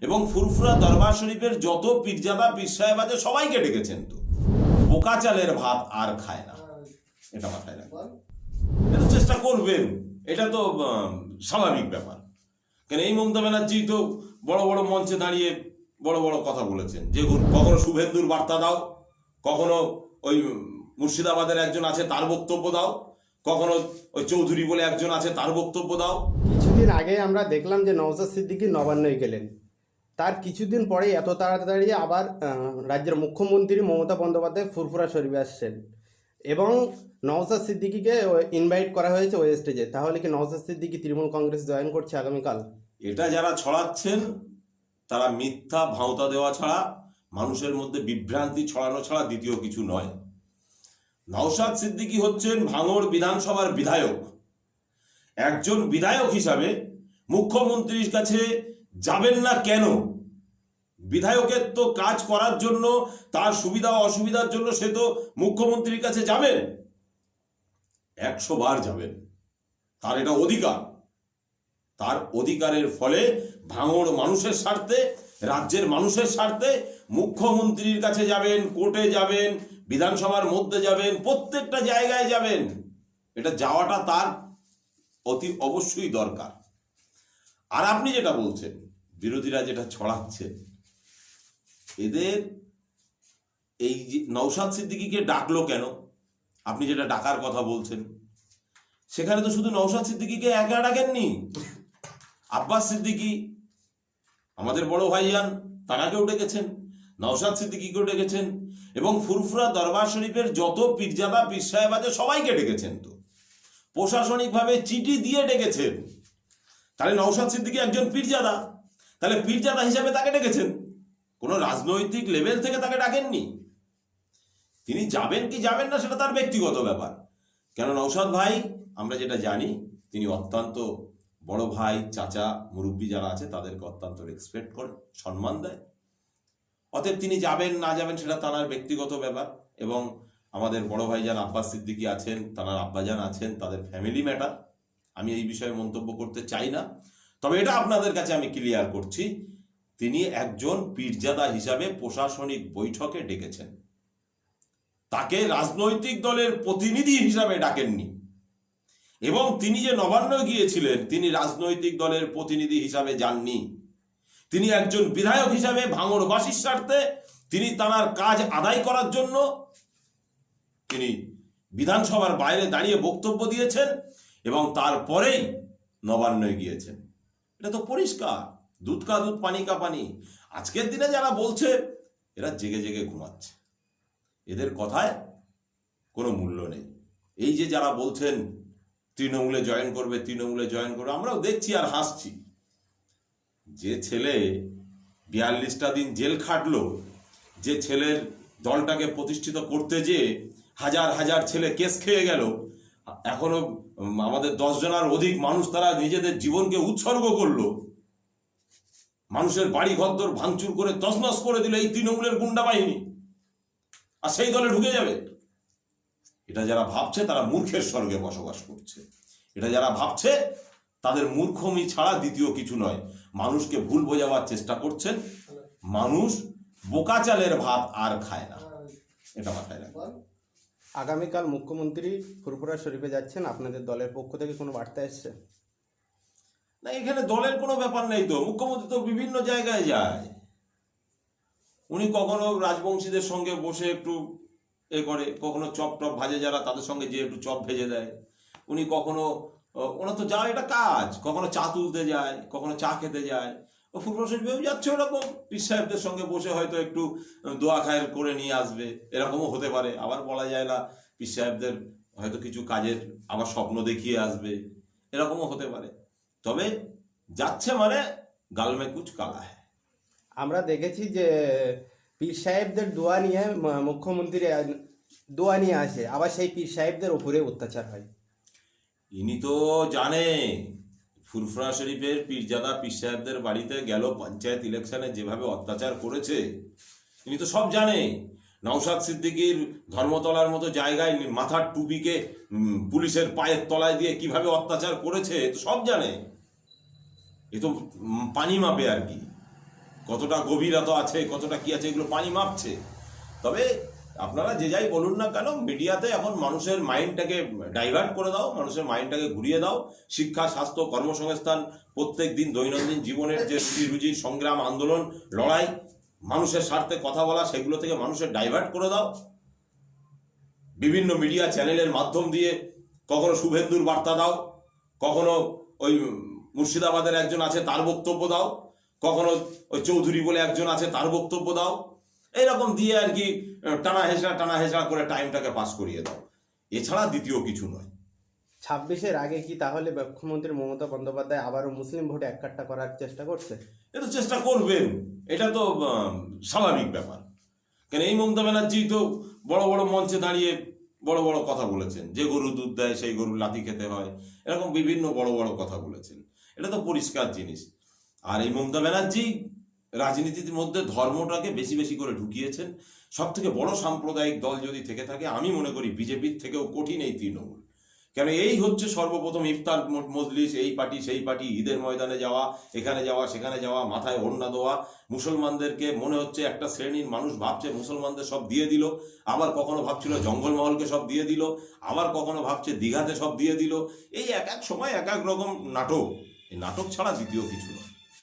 এবং ফুরফুরা দরবার শরীফের যত পীরজাদা পীর আছে সবাইকে ডেকেছেন তো। বোকা চালের ভাত আর খায় না। এটা মাথায় রাখবেন। চেষ্টা করবেন। এটা তো স্বাভাবিক ব্যাপার। কেন, এই মমতা ব্যানার্জি তো বড় বড় মঞ্চে দাঁড়িয়ে বড় বড় কথা বলেছেন। যে কখনো শুভেন্দুর বার্তা দাও, কখনো ওই মুর্শিদাবাদের একজন আছে, তার বক্তব্য দাও, কখনো ওই চৌধুরী বলে একজন আছে, তার বক্তব্য দাও। কিছুদিন আগে আমরা দেখলাম যে নওজাদ সিদ্দিকী নবান্নয় গেলেন। তার কিছুদিন পরেই এত তাড়াতাড়ি আবার রাজ্যের মুখ্যমন্ত্রী মমতা বন্দ্যোপাধ্যায় ফুরফুরা শরীফে আসছেন। এবং নওজাদ সিদ্দিকীকে ইনভাইট করা হয়েছে ওই স্টেজে তাহলে কি নওসাদ সিদ্দিকী তৃণমূল কংগ্রেস জয়েন করছে আগামীকাল? এটা যারা ছড়াচ্ছেন, তারা মিথ্যা ভাঁওতা দেওয়া ছাড়া, মানুষের মধ্যে বিভ্রান্তি ছড়ানো ছাড়া দ্বিতীয় কিছু নয়। নওশাদ সিদ্দিকী হচ্ছেন ভাঙড় বিধানসভার বিধায়ক। একজন বিধায়ক হিসাবে মুখ্যমন্ত্রীর কাছে যাবেন না কেন? বিধায়কের তো কাজ করার জন্য, তার সুবিধা অসুবিধার জন্য সে তো মুখ্যমন্ত্রীর কাছে যাবেন। একশো বার যাবেন। তার এটা অধিকার। তার অধিকারের ফলে ভাঙড় মানুষের স্বার্থে, রাজ্যের মানুষের স্বার্থে মুখ্যমন্ত্রীর কাছে যাবেন, কোর্টে যাবেন, বিধানসভার মধ্যে যাবেন, প্রত্যেকটা জায়গায় যাবেন। এটা যাওয়াটা তার অতি অবশ্যই দরকার। আর আপনি যেটা বলছেন, বিরোধীরা যেটা ছড়াচ্ছে, এদের এই যে নৌসাদ সিদ্দিকিকে ডাকলো কেন? আপনি যেটা ডাকার কথা বলছেন, সেখানে তো শুধু নৌসাদ সিদ্দিকিকে একা ডাকেননি। আব্বাস সিদ্দিকি, আমাদের বড় ভাইয়ান তারাকেও ডেকেছেন, নওশাদ সিদ্দিকিকেও ডেকেছেন, এবং ফুরফুরা দরবার শরীফের যত পীরজাদা, পীর সাহেব আছে, সবাইকে ডেকেছেন তো। প্রশাসনিকভাবে চিঠি দিয়ে ডেকেছেন। তাহলে নওশাদ সিদ্দিকি একজন পীরজাদা। তাহলে পীরজাদা হিসাবে তাকে ডেকেছেন। কোনো রাজনৈতিক লেভেল থেকে তাকে ডাকেননি। তিনি যাবেন কি যাবেন না সেটা তার ব্যক্তিগত ব্যাপার। কেন নৌসাদ ভাই, আমরা যেটা জানি, তিনি অত্যন্ত বড় ভাই, চাচা, মুরব্বী যারা আছে, তাদেরকে অত্যন্ত রেসপেক্ট করে সম্মান দেয়। অতএব তিনি যাবেন, না যাবেন সেটা তার ব্যক্তিগত ব্যাপার এবং আমাদের বড় ভাই যান আব্বাস সিদ্দিকী আছেন, তার আব্বাজান আছেন, তাদের ফ্যামিলি ম্যাটার আমি এই বিষয়ে মন্তব্য করতে চাই না। তবে এটা আপনাদের কাছে আমি ক্লিয়ার করছি। তিনি একজন পীরজাদা হিসাবে প্রশাসনিক বৈঠকে ডেকেছেন। তাকে রাজনৈতিক দলের প্রতিনিধি হিসাবে ডাকেননি। এবং তিনি যে নবান্ন গিয়েছিলেন, তিনি রাজনৈতিক দলের প্রতিনিধি হিসাবে যাননি। তিনি একজন বিধায়ক হিসাবে ভাঙড়বাসীর স্বার্থে তিনি তাঁর কাজ আদায় করার জন্য তিনি বিধানসভার বাইরে দাঁড়িয়ে বক্তব্য দিয়েছেন। এবং তারপরেই নবান্নে গিয়েছেন এটা তো পরিষ্কার। দুধ কা দুধ, পানি কা পানি। আজকের দিনে যারা বলছে, এরা জেগে জেগে ঘুমাচ্ছে। এদের কথায় কোনো মূল্য নেই। এই যে যারা বলছেন, তৃণমূলে জয়েন করবে, তৃণমূলে জয়েন করবে, আমরাও দেখছি আর হাসছি। যে ছেলে বিয়াল্লিশটা দিন জেল খাটলো, যে ছেলের দলটাকে প্রতিষ্ঠিত করতে যে হাজার হাজার ছেলে কেস খেয়ে গেল এখনও আমাদের দশ জনের অধিক মানুষ তারা নিজেদের জীবনকে উৎসর্গ করল। মানুষের বাড়ি ঘরদর ভাঙচুর করে তছনছ করে দিল এই তৃণমূলের গুন্ডা বাহিনী। আর সেই দলে ঢুকে যাবে। এটা যারা ভাবছে তারা মূর্খের স্বর্গে বসবাস করছে। এটা যারা ভাবছে তাদের মূর্খমি ছাড়া দ্বিতীয় কিছু নয়। মানুষকে ভুল বোঝাবার চেষ্টা করছেন। মানুষ বোকা চালের ভাত আর খায় না। এটা মাথায় রাখবেন। আগামীকাল মুখ্যমন্ত্রী ফুরফুরা শরীফে যাচ্ছেন, আপনাদের দলের পক্ষ থেকে কোনো বার্তা এসছে? না, এখানে দলের কোনো ব্যাপার নেই তো, মুখ্যমন্ত্রী তো বিভিন্ন জায়গায় যায়। উনি কখনো রাজবংশীদের সঙ্গে বসে একটু এ করে, কখনো চপ টপ ভাজে যারা, তাদের সঙ্গে যে একটু চপ ভেজে দেয়। উনি কখনো ওনার তো যায়, এটা কাজ। কখনো চা তুলতে যায়, কখনো চা খেতে যায়। ফুটবল শরীফেও যাচ্ছে ওরকম। পীর সাহেবদের সঙ্গে বসে হয়তো একটু দোয়া খায়ের করে নিয়ে আসবে। এরকমও হতে পারে। আবার বলা যায় না পীর সাহেবদের হয়তো কিছু কাজের আবার স্বপ্ন দেখিয়ে আসবে। এরকমও হতে পারে। তবে যাচ্ছে মানে গালমে কুচ কালা হ্যায়। আমরা দেখেছি যে পীর সাহেবদের দোয়া নিয়ে মুখ্যমন্ত্রী দোয়া নিয়ে আসে। আবার সেই পীর সাহেবদের উপরে অত্যাচার হয়। ইনি তো জানে ফুরফুরা শরীফের পীরজাদা পীর সাহেবদের বাড়িতে গেল পঞ্চায়েত ইলেকশনে যেভাবে অত্যাচার করেছে ইনি তো সব জানে। নওশাদ সিদ্দিকীর ধর্মতলার মতো জায়গায় মাথার টুপিকে পুলিশের পায়ের তলায় দিয়ে কীভাবে অত্যাচার করেছে তো সব জানে। এ তো পানি মাপে আর কি। কতটা গভীরতা আছে, কতটা কি আছে, এগুলো পানি মাপছে। তবে আপনারা যে যাই বলুন না কেন, মিডিয়াতে এখন মানুষের মাইন্ডটাকে ডাইভার্ট করে দাও, মানুষের মাইন্ডটাকে ঘুরিয়ে দাও। শিক্ষা, স্বাস্থ্য, কর্মসংস্থান, প্রত্যেক দিন দৈনন্দিন জীবনের যে রুজি রুজির সংগ্রাম, আন্দোলন, লড়াই, মানুষের স্বার্থে কথা বলা, সেগুলো থেকে মানুষের ডাইভার্ট করে দাও। বিভিন্ন মিডিয়া চ্যানেলের মাধ্যম দিয়ে কখনো শুভেন্দুর বার্তা দাও, কখনো ওই মুর্শিদাবাদের একজন আছে, তার বক্তব্য দাও, কখনো ওই চৌধুরী বলে একজন আছে, তার বক্তব্য দাও। এইরকম দিয়ে আর কি টানা হেঁচড়া টানা হেঁচড়া করে টাইমটাকে পাস করিয়ে দাও। এছাড়া দ্বিতীয় কিছু নয়। ছাব্বিশের আগে কি তাহলে মুখ্যমন্ত্রী মমতা বন্দ্যোপাধ্যায় আবারও মুসলিম ভোটে এককাট্টা করার চেষ্টা করছে? এ তো চেষ্টা করবেন। এটা তো স্বাভাবিক ব্যাপার। কেন এই মমতা ব্যানার্জি তো বড় বড় মঞ্চে দাঁড়িয়ে বড় বড় কথা বলেছেন। যে গরু দুধ দেয় সেই গরু লাথি খেতে হয় এরকম বিভিন্ন বড় বড় কথা বলেছেন। এটা তো পরিষ্কার জিনিস। আর এই মমতা ব্যানার্জি রাজনীতির মধ্যে ধর্মটাকে বেশি বেশি করে ঢুকিয়েছেন। সব থেকে বড় সাম্প্রদায়িক দল যদি থেকে থাকে, আমি মনে করি বিজেপির থেকেও কঠিন এই তৃণমূল। কেন এই হচ্ছে সর্বপ্রথম ইফতার মজলিস, এই পার্টি, সেই পার্টি, ঈদের ময়দানে যাওয়া, এখানে যাওয়া, সেখানে যাওয়া, মাথায় ওড়না দেওয়া। মুসলমানদেরকে মনে হচ্ছে একটা শ্রেণির মানুষ ভাবছে মুসলমানদের সব দিয়ে দিল, আবার কখনো ভাবছিল জঙ্গলমহলকে সব দিয়ে দিল, আবার কখনো ভাবছে দীঘাতে সব দিয়ে দিল। এই এক এক সময় এক এক রকম নাটক। এই নাটক ছাড়া দ্বিতীয় কিছু নয়।